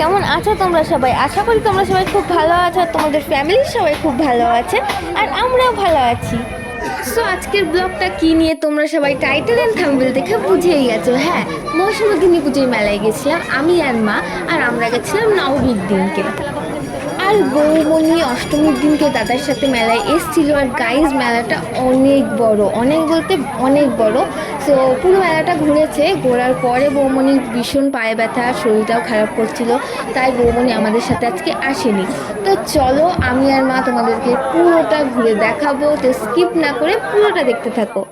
কেমন আছো তোমরা সবাই? আশা করি তোমরা সবাই খুব ভালো আছো আর তোমাদের ফ্যামিলির সবাই খুব ভালো আছে, আর আমরাও ভালো আছি। সো আজকের ব্লগটা কি নিয়ে তোমরা সবাই টাইটেল অ্যান্ড থাম্বেল দেখে বুঝেই গেছো হ্যাঁ? মৌসুমদিনী পুজোর মেলায় গেছিলাম, আমি আর মা, আর আমরা গেছিলাম নবমীর দিনকে। আর বৌমণি অষ্টমীর দিনকে দাদার সাথে মেলায় এসছিল, আর গাইজ মেলাটা অনেক বড়, অনেক বলতে অনেক বড়। তো পুরো মেলাটা ঘুরেছে, ঘোরার পরে বৌমণি ভীষণ পায়ে ব্যথা, শরীরটাও খারাপ করছিল, তাই বৌমণি আমাদের সাথে আজকে আসেনি। তো চলো আমি আর মা তোমাদেরকে পুরোটা ঘুরে দেখাবো, তো স্কিপ না করে পুরোটা দেখতে থাকো।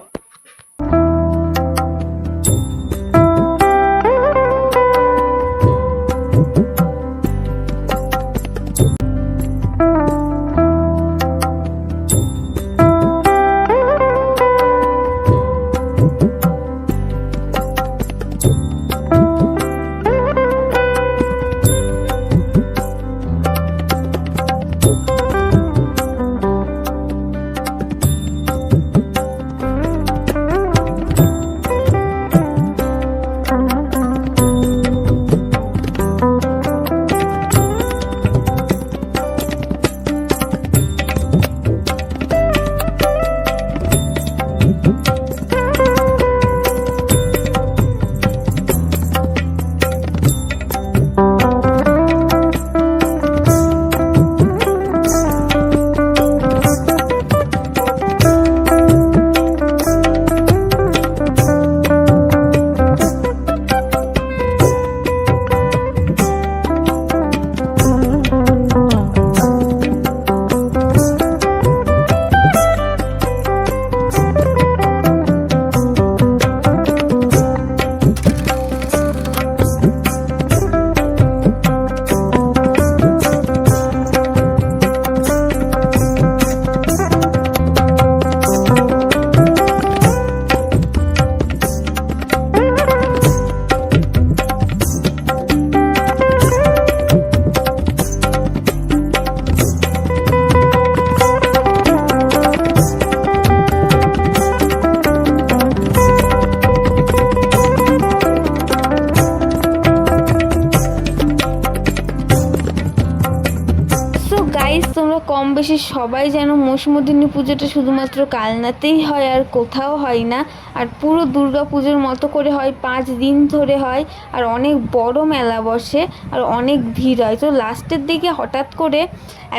গাইস তোমরা কম বেশি সবাই যেন মৌসুমদিনী পুজোটা শুধুমাত্র কালনাতেই হয় আর কোথাও হয় না। আর পুরো দুর্গা পুজোর মতো করে হয়, পাঁচ দিন ধরে হয়, আর অনেক বড় মেলা বসে, আর অনেক ভিড় হয়। তো লাস্টের দিকে হঠাৎ করে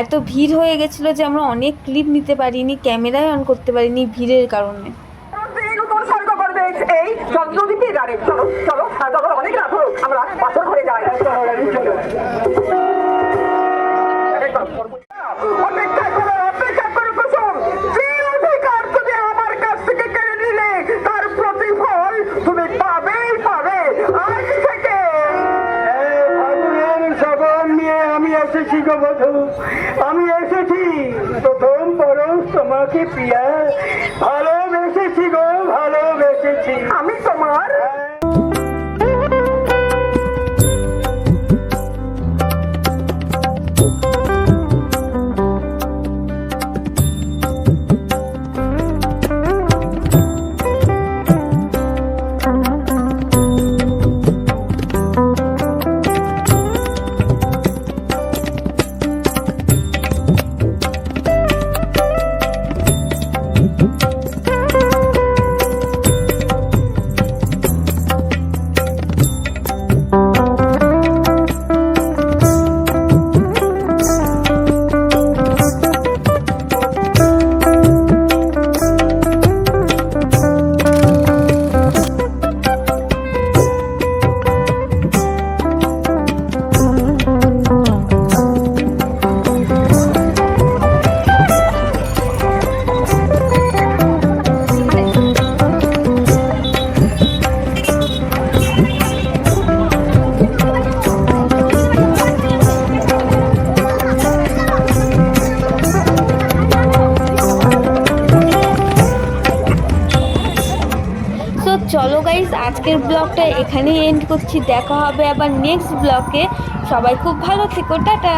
এত ভিড় হয়ে গেছিল যে আমরা অনেক ক্লিপ নিতে পারিনি, ক্যামেরায় অন করতে পারিনি ভিড়ের কারণে। চলো চলো অনেক রাত আমরা পাথর যাই। এসেছি গো বধু আমি এসেছি। প্রথম পরশ তোমাকে প্রিয়া ভালোবেসেছি গো ভালোবেসেছি। আমি তোমার চলো গাইস আজকের ব্লগটা এখানেই এন্ড করছি। দেখা হবে আবার নেক্সট ব্লগে সবাই খুব ভালো থেকো, টাটা।